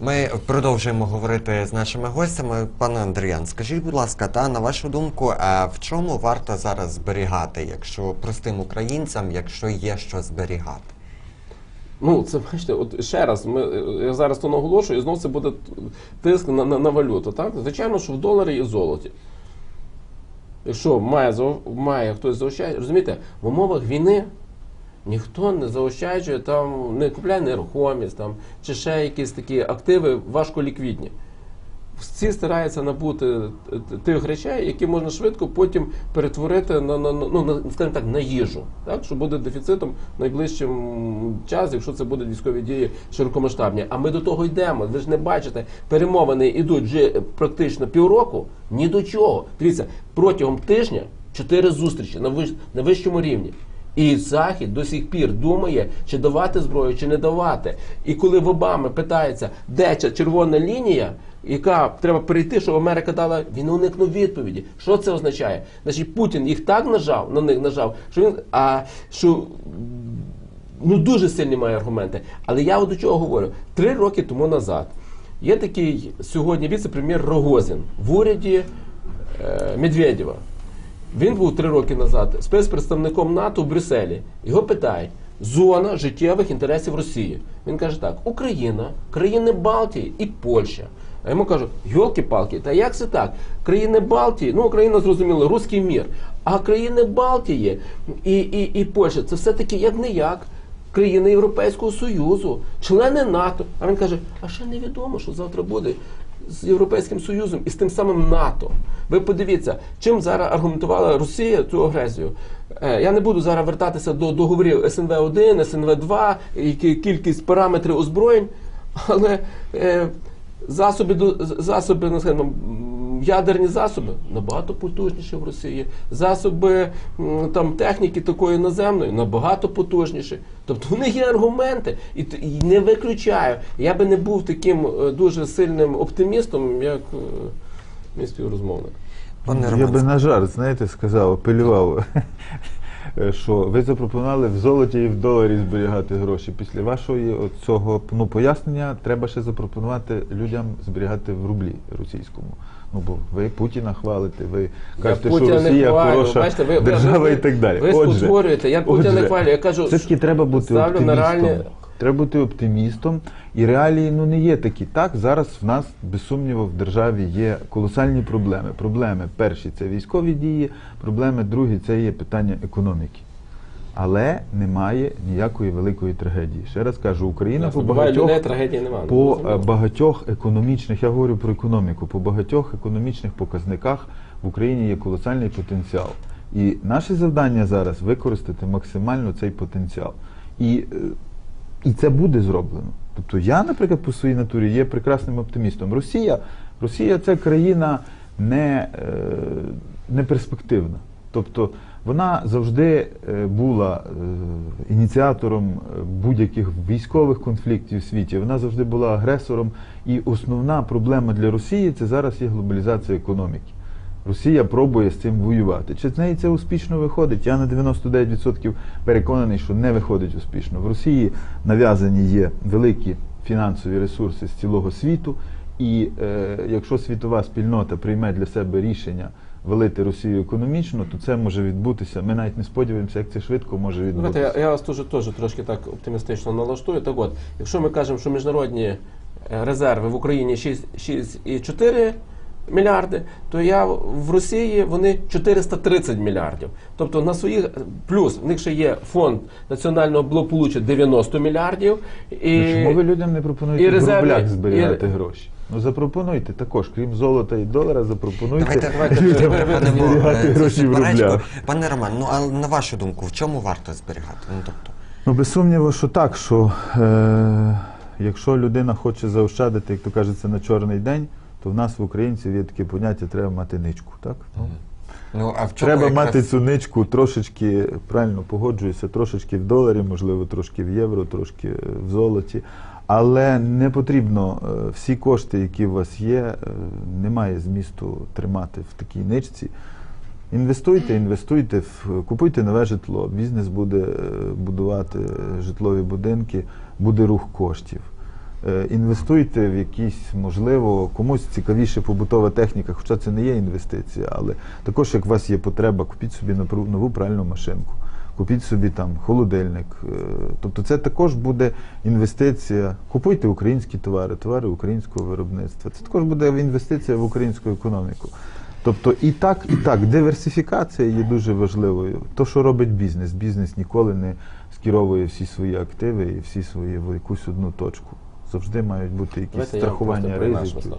Ми продовжуємо говорити з нашими гостями. Пане Андріян, скажіть, будь ласка, та на вашу думку, а в чому варто зараз зберігати, якщо простим українцям, якщо є що зберігати? Ну, це бачите, от ще раз, ми, я зараз то наголошую, і знов це буде тиск на, на, на валюту. Так? Звичайно, що в доларі і золоті. Якщо має, має хтось заощаджує, розумієте, в умовах війни ніхто не заощаджує, там, не купляє нерухомість там, чи ще якісь такі активи важколіквідні. Всі стараються набути е, тих речей, які можна швидко потім перетворити на, на, ну, на, скажімо так, на їжу, так? що буде дефіцитом найближчим час, якщо це будуть військові дії широкомасштабні. А ми до того йдемо. Ви ж не бачите, перемовини йдуть вже практично півроку, ні до чого. Дивіться, протягом тижня чотири зустрічі на, вищ, на вищому рівні. І Захід до сих пір думає, чи давати зброю, чи не давати. І коли в Обами питається, де ця червона лінія, яка треба перейти, щоб Америка дала, він уникнув відповіді. Що це означає? Значить, Путін їх так нажав, на них нажав, що він а що ну дуже сильні має аргументи. Але я от до чого говорю? Три роки тому назад є такий сьогодні віце-прем'єр Рогозін в уряді е, Медведєва. Він був три роки назад спецпредставником НАТО в Брюсселі. Його питають: зона життєвих інтересів Росії. Він каже так: Україна, країни Балтії і Польща. А йому кажуть, йолки-палки, та як це так? Країни Балтії, ну Україна зрозуміло, руський мір. А країни Балтії і, і, і Польща це все-таки як не як. Країни Європейського Союзу, члени НАТО. А він каже: а ще невідомо, що завтра буде з Європейським Союзом і з тим самим НАТО. Ви подивіться, чим зараз аргументувала Росія цю агресію. Е, Я не буду зараз вертатися до договорів СНВ 1 СНВ 2 які кількість параметрів озброєнь, але е, засоби до засоби, ну, скажімо, ядерні засоби набагато потужніші в Росії. Засоби там техніки такої наземної набагато потужніші. Тобто в них є аргументи, і, і не виключаю. Я би не був таким е, дуже сильним оптимістом, як е, мій співрозмовник. Пане Я би на жарт, знаєте, сказав, апелював, що ви запропонували в золоті і в доларі зберігати гроші. Після вашого цього ну, пояснення треба ще запропонувати людям зберігати в рублі російському. Ну бо ви Путіна хвалите, ви кажете, що Росія хвалю. хороша Бачите, ви- держава ви- і так далі. ви спотворюєте. Я Путіна не хвалю. Я кажу, все-таки треба бути ставлю на реальні- Треба бути оптимістом. І реалії ну не є такі. Так, зараз в нас, без сумніву, в державі є колосальні проблеми. Проблеми перші це військові дії, проблеми другі це є питання економіки. Але немає ніякої великої трагедії. Ще раз кажу, Україна Ясно, по багатьох людей, трагедії немає. по е, багатьох економічних, я говорю про економіку, по багатьох економічних показниках в Україні є колосальний потенціал. І наше завдання зараз використати максимально цей потенціал. І, е, і це буде зроблено. Тобто я, наприклад, по своїй натурі є прекрасним оптимістом. Росія, Росія це країна не, е, не перспективна. Тобто вона завжди е, була е, ініціатором будь-яких військових конфліктів у світі. Вона завжди була агресором. І основна проблема для Росії це зараз є глобалізація економіки. Росія пробує з цим воювати. Чи з неї це успішно виходить? Я на 99% переконаний, що не виходить успішно. В Росії нав'язані є великі фінансові ресурси з цілого світу, і е, якщо світова спільнота прийме для себе рішення велити Росію економічно, то це може відбутися. Ми навіть не сподіваємося, як це швидко може відбутися. Давайте я, я вас теж, теж трошки так оптимістично налаштую. Так от, якщо ми кажемо, що міжнародні е, резерви в Україні 6 6,4 мільярди, то я в Росії вони 430 мільярдів. Тобто на своїх плюс в них ще є фонд національного благополуччя 90 мільярдів. І, Ну, Чому ви людям не пропонуєте і в рублях зберігати і- гроші? Ну запропонуйте також, крім золота і долара, запропонуйте давайте, давайте людям зберігати гроші в рублях. Пане Роман, ну а на вашу думку, в чому варто зберігати? Ну тобто. Ну, без сумніву, що так, що е, якщо людина хоче заощадити, як то кажеться, на чорний день, то в нас в українців є таке поняття, треба мати ничку. Так? Ну, Ну а в чому Треба якраз- мати цю ничку трошечки, правильно погоджуюся, трошечки в доларі, можливо, трошки в євро, трошки в золоті. Але не потрібно е, всі кошти, які у вас є, е, немає змісту тримати в такій ничці. Інвестуйте, інвестуйте, в- купуйте нове житло. Бізнес буде е, будувати житлові будинки, буде рух коштів. Е, Інвестуйте в якісь, можливо, комусь цікавіше побутова техніка, хоча це не є інвестиція, але також, як у вас є потреба, купіть собі нову пральну машинку, купіть собі там холодильник. Е, Тобто це також буде інвестиція. Купуйте українські товари, товари українського виробництва. Це також буде інвестиція в українську економіку. Тобто і так, і так, диверсифікація є дуже важливою. То, що робить бізнес. Бізнес ніколи не скеровує всі свої активи і всі свої в якусь одну точку. Завжди мають бути якісь Давайте страхування ризиків.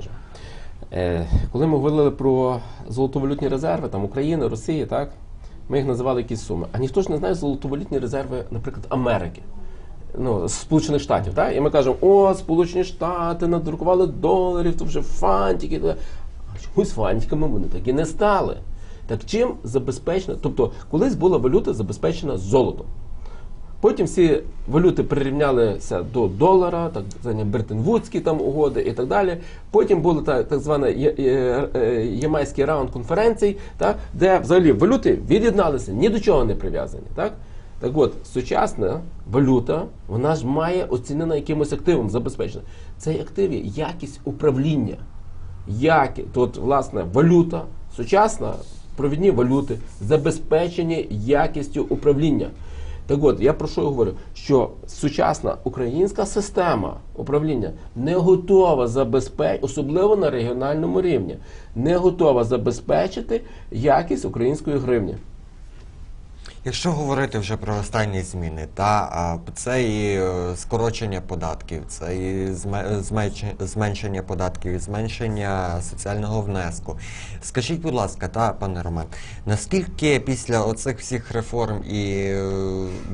Е, коли ми говорили про золотовалютні резерви там, України, Росії, так, ми їх називали якісь суми. А ніхто ж не знає золотовалютні резерви, наприклад, Америки. Ну, Сполучених Штатів, так? І ми кажемо, о, Сполучені Штати надрукували доларів, то вже фантики. та». А чомусь фантиками вони так і не стали. Так чим забезпечена? Тобто, колись була валюта забезпечена золотом. Потім всі валюти прирівнялися до долара, так звані Бреттон-Вудські там угоди і так далі. Потім був так, так званий Є- е, Ямайський раунд конференцій, так, де взагалі валюти від'єдналися, ні до чого не прив'язані. Так? Так от, сучасна валюта, вона ж має оцінена якимось активом забезпечена. Цей актив є якість управління. Які, тут, власне, валюта, сучасна провідні валюти забезпечені якістю управління. Так от, я про що говорю? Що сучасна українська система управління не готова забезпечити, особливо на регіональному рівні, не готова забезпечити якість української гривні. Якщо говорити вже про останні зміни, та це і е, скорочення податків, це і зменшення податків, і зменшення соціального внеску. Скажіть, будь ласка, та пане Роман, наскільки після оцих всіх реформ і е,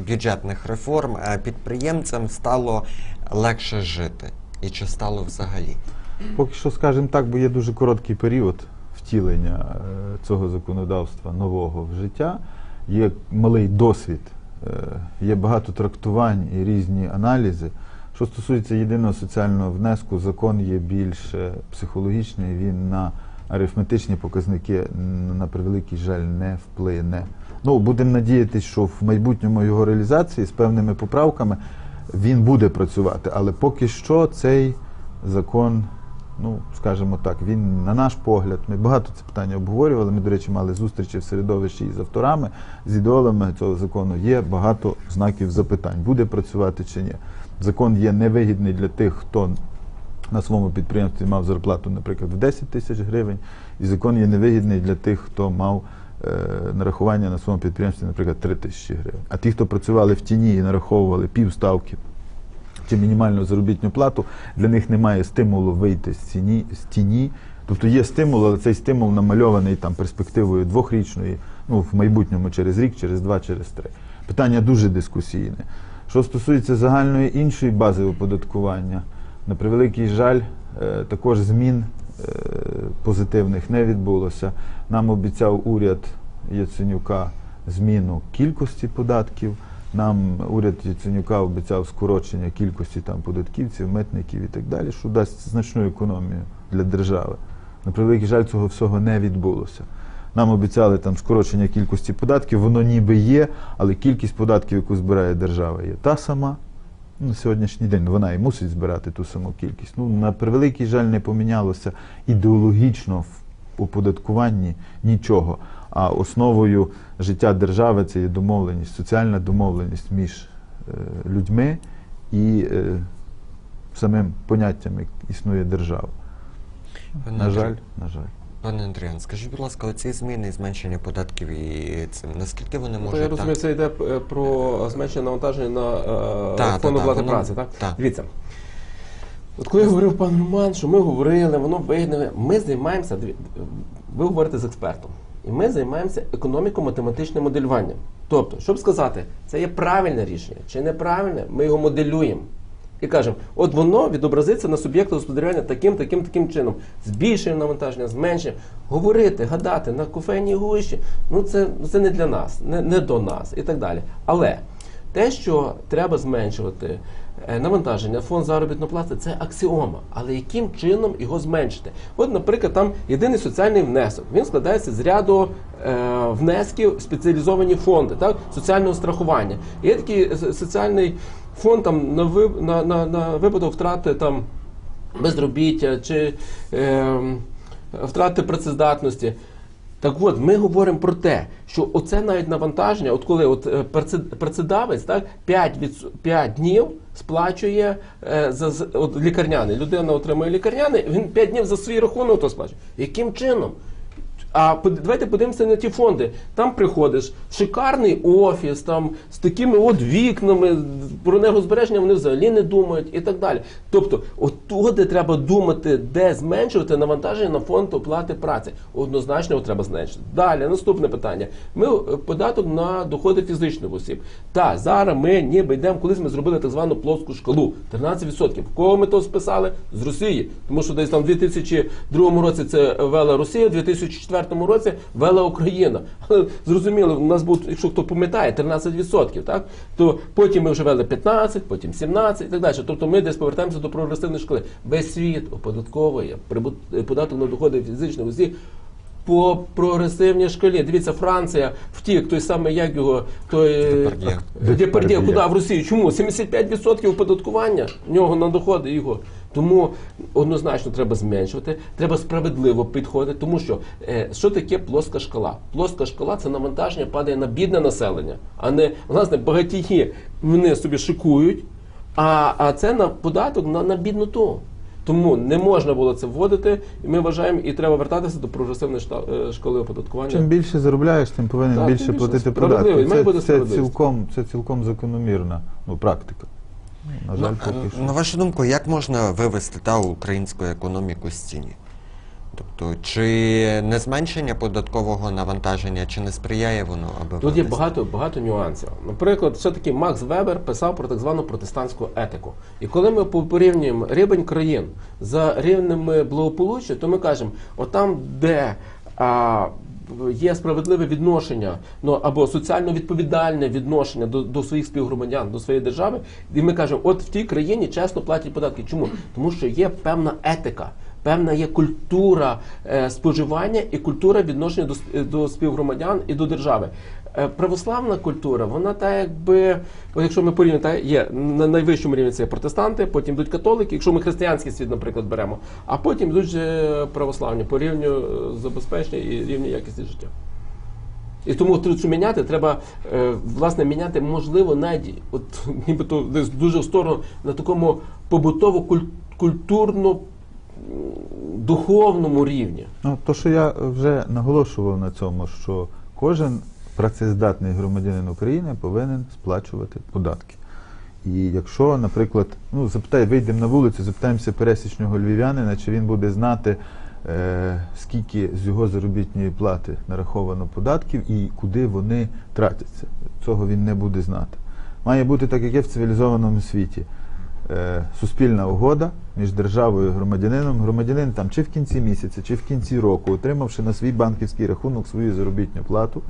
бюджетних реформ е, підприємцям стало легше жити? І чи стало взагалі? Поки що, скажімо так, бо є дуже короткий період втілення цього законодавства нового в життя. Є малий досвід, е, є багато трактувань і різні аналізи. Що стосується єдиного соціального внеску, закон є більш е, психологічний, він на арифметичні показники, на превеликий жаль, не вплине. Ну, будемо надіятися, що в майбутньому його реалізації з певними поправками він буде працювати, але поки що цей закон, ну скажімо так, він на наш погляд. Ми багато це питання обговорювали. Ми, до речі, мали зустрічі в середовищі із авторами, з ідеолами цього закону. Є багато знаків запитань, буде працювати чи ні. Закон є невигідний для тих, хто на своєму підприємстві мав зарплату, наприклад, в 10 тисяч гривень, і закон є невигідний для тих, хто мав е, нарахування на своєму підприємстві, наприклад, 3 тисячі гривень. А ті, хто працювали в тіні і нараховували півставки чи мінімальну заробітну плату, для них немає стимулу вийти з тіні, з тіні. Тобто є стимул, але цей стимул намальований там перспективою двохрічної, ну в майбутньому через рік, через два, через три. Питання дуже дискусійне. Що стосується загальної іншої бази оподаткування, на превеликий жаль, е, також змін е, позитивних не відбулося. Нам обіцяв уряд Яценюка зміну кількості податків. Нам уряд Яценюка обіцяв скорочення кількості там податківців, митників і так далі, що дасть значну економію для держави. На превеликий жаль, цього всього не відбулося. Нам обіцяли там скорочення кількості податків, воно ніби є, але кількість податків, яку збирає держава, є та сама. На сьогоднішній день вона і мусить збирати ту саму кількість. Ну, на превеликий жаль, не помінялося ідеологічно в оподаткуванні нічого. А основою життя держави це є домовленість, соціальна домовленість між е, людьми і е, самим поняттям, як існує держава. Пане На Андрій- жаль, на жаль. Пане Андріан, скажіть, будь ласка, оці зміни і зменшення податків і цим, наскільки вони Ну, можуть я розумію, так? це йде е, про зменшення навантаження на та, фонд оплати праці, так? та. Дивіться. От коли я говорив пан Роман, що ми говорили, воно вигідне, ми займаємося, ви говорите з експертом, і ми займаємося економіко-математичним моделюванням. Тобто, щоб сказати, це є правильне рішення чи неправильне, ми його моделюємо. І кажемо, от воно відобразиться на суб'єкти господарювання таким, таким, таким чином. Збільшуємо навантаження, зменшуємо. Говорити, гадати на кофейній гущі, ну це, це не для нас, не, не до нас і так далі. Але Те, що треба зменшувати навантаження, фонд заробітної плати це аксіома. Але яким чином його зменшити? От, наприклад, там єдиний соціальний внесок. Він складається з ряду е, внесків в спеціалізовані фонди, так, соціального страхування. Є такий е, соціальний фонд там на, ви- на, на, на випадок втрати там безробіття чи е, втрати працездатності. Так от, ми говоримо про те, що оце навіть навантаження, от коли от е, працедавець так, 5, від, 5 днів сплачує е, за, от, лікарняний. Людина отримує лікарняний, він 5 днів за свій рахунок то сплачує. Яким чином? А давайте подивимося на ті фонди. Там приходиш, шикарний офіс, там з такими от вікнами, про енергозбереження вони взагалі не думають і так далі. Тобто, от туди треба думати, де зменшувати навантаження на фонд оплати праці. Однозначно його треба зменшити. Далі, наступне питання. Ми е, податок на доходи фізичних осіб. Так, зараз ми ніби йдемо, колись ми зробили так звану плоску шкалу. 13%. В кого ми то списали? З Росії. Тому що десь там в 2002 році це вела Росія, в 2004 році вела Україна. Але зрозуміло, у нас був, якщо хто пам'ятає, 13%, так? То потім ми вже вели 15, потім 17 і так далі. Тобто ми десь повертаємося до прогресивної шкали. Весь світ оподатковує прибут- податок на доходи фізичних осіб по прогресивній шкалі. Дивіться, Франція втік, той самий, як його, той. Депардьє, Депардьє. куди в Росію? Чому? 75% оподаткування в нього на доходи його. Тому однозначно треба зменшувати, треба справедливо підходити, тому що е, що таке плоска шкала? Плоска шкала це навантаження падає на бідне населення, а не власне багатії вони собі шикують, а, а це на податок на, на бідноту. Тому не можна було це вводити, і ми вважаємо, і треба вертатися до прогресивної е, шкали оподаткування. Чим більше заробляєш, тим повинен Так, більше більше. платити податки. бути Це, це, цілком, це цілком закономірна ну, практика. На жаль, поки що. На вашу думку, як можна вивести та українську економіку з тіні? Тобто, чи не зменшення податкового навантаження, чи не сприяє воно, аби Тут є вивести? багато багато нюансів. Наприклад, все-таки Макс Вебер писав про так звану протестантську етику. І коли ми порівнюємо рівень країн за рівнями благополуччя, то ми кажемо, отам, де а, є справедливе відношення, ну або соціально відповідальне відношення до, до своїх співгромадян, до своєї держави, і ми кажемо, от в тій країні чесно платять податки. Чому? Тому що є певна етика. Певна є культура е, споживання і культура відношення до, до співгромадян і до держави. Е, православна культура, вона так якби, от якщо ми порівняємо, та є на найвищому рівні це протестанти, потім йдуть католики, якщо ми християнський світ, наприклад, беремо, а потім йдуть православні по рівню е, забезпечення і рівні якості життя. І тому що міняти, треба е, власне міняти, можливо, навіть от нібито десь дуже в сторону на такому побутово-культурно духовному рівні. Ну, то, що я вже наголошував на цьому, що кожен працездатний громадянин України повинен сплачувати податки. І якщо, наприклад, ну запитай, вийдемо на вулицю, запитаємося пересічного львів'янина, чи він буде знати, е, скільки з його заробітної плати нараховано податків і куди вони тратяться. Цього він не буде знати. Має бути так, як є в цивілізованому світі. Е, суспільна угода між державою і громадянином. Громадянин там чи в кінці місяця, чи в кінці року, отримавши на свій банківський рахунок свою заробітну плату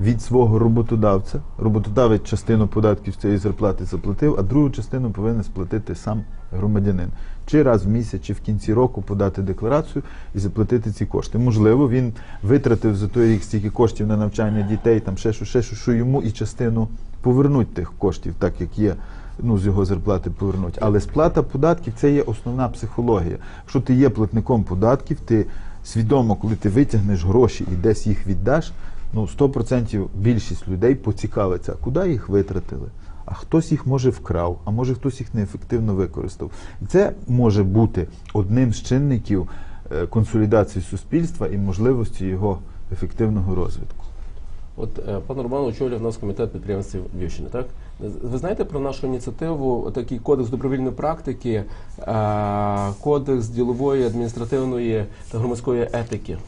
від свого роботодавця. Роботодавець частину податків з цієї зарплати заплатив, а другу частину повинен сплатити сам громадянин. Чи раз в місяць, чи в кінці року подати декларацію і заплатити ці кошти. Можливо, він витратив за той рік стільки коштів на навчання дітей, там ще що, ще що, що йому і частину повернуть тих коштів, так як є. Ну, з його зарплати повернуть. Але сплата податків це є основна психологія. Якщо ти є платником податків, ти свідомо, коли ти витягнеш гроші і десь їх віддаш, ну 100% більшість людей поцікавиться, куди їх витратили. А хтось їх може вкрав, а може хтось їх неефективно використав. І це може бути одним з чинників е, консолідації суспільства і можливості його ефективного розвитку. От е, пан Роман в нас комітет підприємців Львівщини, так? Ви знаєте про нашу ініціативу, такий кодекс добровільної практики, е, кодекс ділової, адміністративної та громадської етики.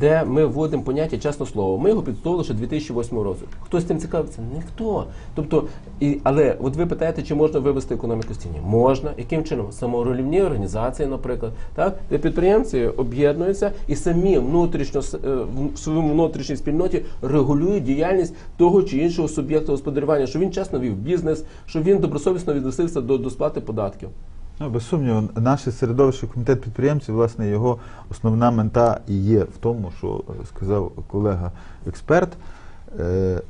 Де ми вводимо поняття чесне слово. Ми його підготовили ще 2008 році. Хто з цим цікавиться? Ніхто. Тобто, і, але от ви питаєте, чи можна вивести економіку з тіні? Можна. Яким чином? Саморолівні організації, наприклад, так? де підприємці об'єднуються і самі внутрішньо е, в своєму внутрішній спільноті регулюють діяльність того чи іншого суб'єкта господарювання, що він чесно вів бізнес, що він добросовісно відносився до, до сплати податків. Ну, без сумніву, наше середовище комітет підприємців, власне, його основна мета і є в тому, що е, сказав колега експерт. Е,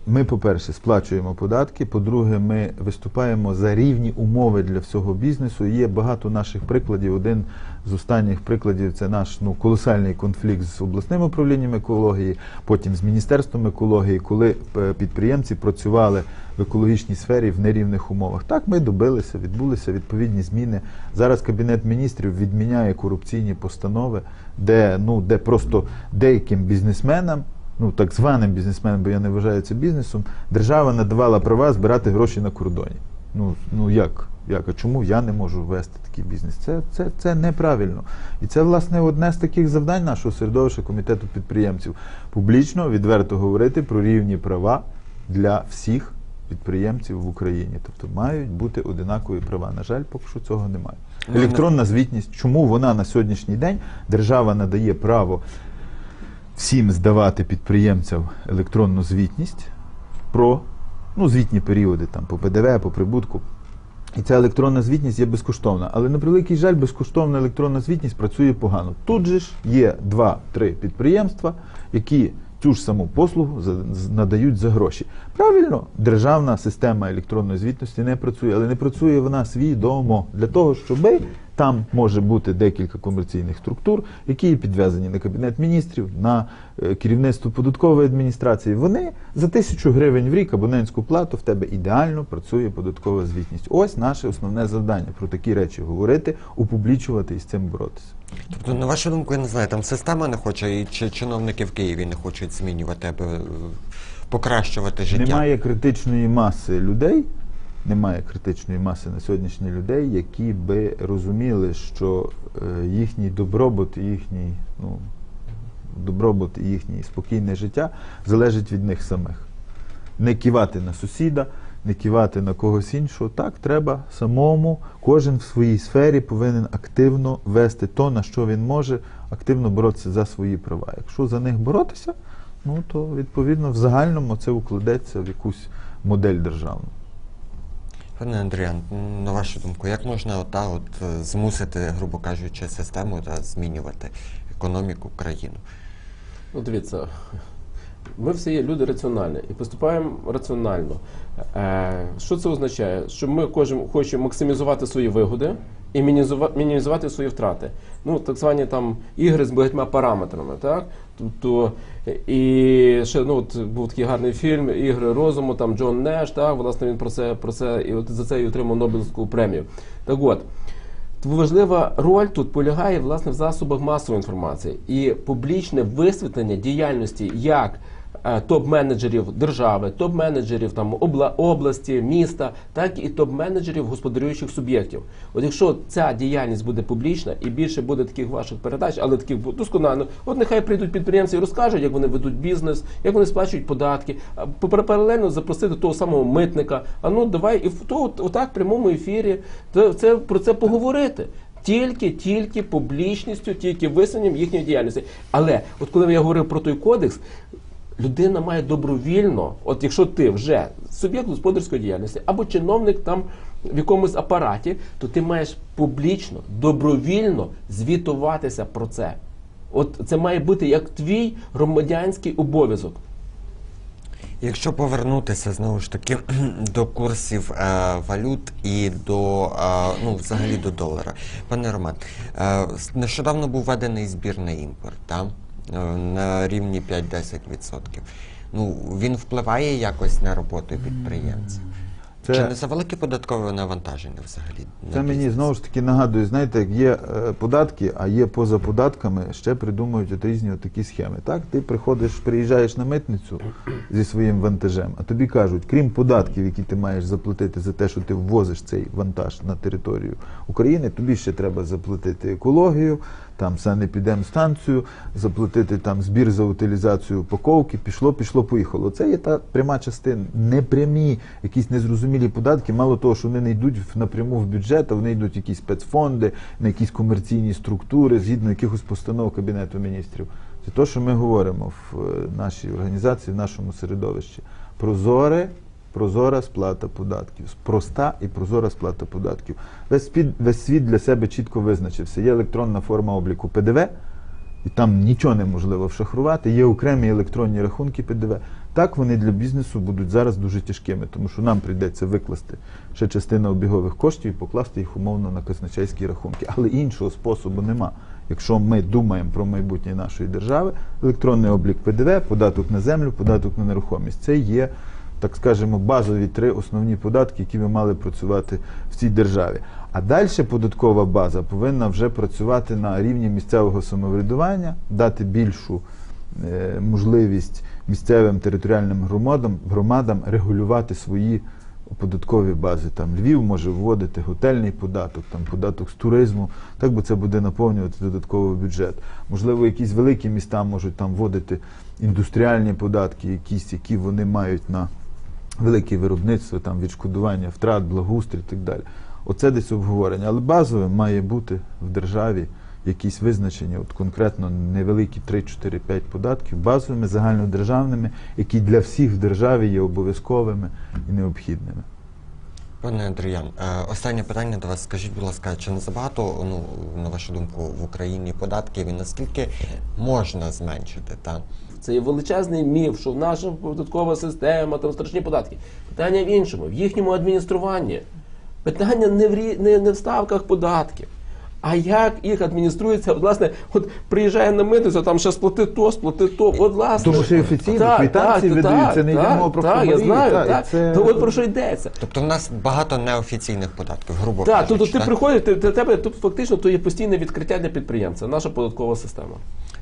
Ми, по-перше, сплачуємо податки. По-друге, ми виступаємо за рівні умови для всього бізнесу. Є багато наших прикладів. Один з останніх прикладів це наш ну, колосальний конфлікт з обласним управлінням екології, потім з міністерством екології, коли е, підприємці працювали в екологічній сфері в нерівних умовах. Так, ми добилися, відбулися відповідні зміни. Зараз Кабінет міністрів відміняє корупційні постанови, де, ну, де просто деяким бізнесменам. Ну, так званим бізнесменам, бо я не вважаю це бізнесом, держава надавала права збирати гроші на кордоні. Ну, ну як? Як? А чому я не можу вести такий бізнес? Це, це, це неправильно. І це, власне, одне з таких завдань нашого середовища комітету підприємців. Публічно, відверто говорити про рівні права для всіх підприємців в Україні. Тобто мають бути одинакові права. На жаль, поки що цього немає. Ну, Електронна звітність, чому вона на сьогоднішній день держава надає право всім здавати підприємцям електронну звітність про ну, звітні періоди там, по ПДВ, по прибутку. І ця електронна звітність є безкоштовна. Але на превеликий жаль, безкоштовна електронна звітність працює погано. Тут же ж є два-три підприємства, які цю ж саму послугу надають за гроші. Правильно, державна система електронної звітності не працює, але не працює вона свідомо для того, щоби там може бути декілька комерційних структур, які є підв'язані на кабінет міністрів, на е, керівництво податкової адміністрації. Вони за тисячу гривень в рік абонентську плату в тебе ідеально працює податкова звітність. Ось наше основне завдання про такі речі говорити, упублічувати і з цим боротися. Тобто, на вашу думку, я не знаю, там система не хоче, і чи чиновники в Києві не хочуть змінювати, аби е, покращувати життя. Немає критичної маси людей, немає критичної маси на сьогоднішній людей, які би розуміли, що е, їхній добробут, їхній ну, добробут і їхнє спокійне життя залежить від них самих. Не кивати на сусіда, не кивати на когось іншого. Так, треба самому, кожен в своїй сфері повинен активно вести то, на що він може, активно боротися за свої права. Якщо за них боротися, ну то відповідно в загальному це укладеться в якусь модель державну. Пане Андріан, на вашу думку, як можна ота от е, змусити, грубо кажучи, систему та змінювати економіку країну? Ну, дивіться, ми всі є люди раціональні і поступаємо раціонально. Е, що це означає? Що ми кожен хоче максимізувати свої вигоди і мінімізувати свої втрати. Ну, так звані там ігри з багатьма параметрами, так? Тобто, і ще ну, от був такий гарний фільм Ігри розуму, там Джон Неш, так, власне, він про це, про це і от за це і отримав Нобелівську премію. Так от. Важлива роль тут полягає власне в засобах масової інформації і публічне висвітлення діяльності як топ-менеджерів держави, топ-менеджерів там обла- області, міста, так і топ-менеджерів господарюючих суб'єктів. От якщо ця діяльність буде публічна і більше буде таких ваших передач, але таких досконально, от нехай прийдуть підприємці і розкажуть, як вони ведуть бізнес, як вони сплачують податки, пар- паралельно запросити того самого митника. А ну давай і в то отак прямому ефірі це, це про це поговорити. Тільки, тільки публічністю, тільки висуненням їхньої діяльності. Але от коли я говорив про той кодекс, людина має добровільно, от якщо ти вже суб'єкт господарської діяльності або чиновник там в якомусь апараті, то ти маєш публічно, добровільно звітуватися про це. От це має бути як твій громадянський обов'язок. Якщо повернутися знову ж таки до курсів е, валют і до е, ну, взагалі до долара, пане Роман, е, нещодавно був введений збір на імпорт, та? Е, на рівні 5-10%. Ну, він впливає якось на роботу підприємців. Чи не за велике податкове навантаження взагалі? це мені знову ж таки нагадує, знаєте, як є е, податки, а є поза податками, ще придумують от різні от такі схеми. Так, ти приходиш, приїжджаєш на митницю зі своїм вантажем, а тобі кажуть, крім податків, які ти маєш заплатити за те, що ти ввозиш цей вантаж на територію України, тобі ще треба заплатити екологію, там санепідемстанцію, заплатити там збір за утилізацію упаковки, пішло, пішло, поїхало. Це є та пряма частина, непрямі, якісь незрозумілі податки. Мало того, що вони не йдуть напряму в бюджет, а вони йдуть в якісь спецфонди, на якісь комерційні структури, згідно якихось постанов Кабінету міністрів. Це те, що ми говоримо в е, нашій організації, в нашому середовищі. Прозоре, прозора сплата податків. Проста і прозора сплата податків. Весь світ, весь світ для себе чітко визначився. Є електронна форма обліку ПДВ, і там нічого неможливо вшахрувати. Є окремі електронні рахунки ПДВ. Так вони для бізнесу будуть зараз дуже тяжкими, тому що нам прийдеться викласти ще частину обігових коштів і покласти їх умовно на казначейські рахунки. Але іншого способу нема. Якщо ми думаємо про майбутнє нашої держави, електронний облік ПДВ, податок на землю, податок на нерухомість це є, так скажемо, базові три основні податки, які би мали працювати в цій державі. А далі податкова база повинна вже працювати на рівні місцевого самоврядування, дати більшу е, можливість місцевим територіальним громадам, громадам регулювати свої податкові бази. Там Львів може вводити готельний податок, там податок з туризму, так бо це буде наповнювати додатковий бюджет. Можливо, якісь великі міста можуть там вводити індустріальні податки, якісь, які вони мають на велике виробництво, там відшкодування втрат, благоустрій і так далі. Оце десь обговорення. Але базове має бути в державі якісь визначення, от конкретно невеликі 3-4-5 податків, базовими, загальнодержавними, які для всіх в державі є обов'язковими і необхідними. Пане Андріян, е, останнє питання до вас. Скажіть, будь ласка, чи не забагато, ну, на вашу думку, в Україні податків і наскільки можна зменшити? Та? Це є величезний міф, що в наша податкова система, там страшні податки. Питання в іншому, в їхньому адмініструванні. Питання не в, рі- не, не в ставках податків. А як їх адмініструється? От, власне, от приїжджає на митницю, там ще сплати то, сплати то. От, власне. Тому що офіційно Так, квитанції так, видають, так, не йде так, мова про Так, я знаю, так, так. це- То от про що йдеться. Тобто в нас багато неофіційних податків, грубо Так, тобто ти приходиш, ти, для тебе тут фактично то є постійне відкриття для підприємця, наша податкова система.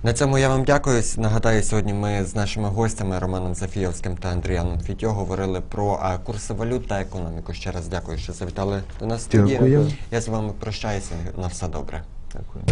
На цьому я вам дякую. Нагадаю, сьогодні ми з нашими гостями Романом Зафієвським та Андріаном Фітьо говорили про курси валют та економіку. Ще раз дякую, що завітали до нас. Дякую. Я з вами прощаюся. На все добре. Дякую.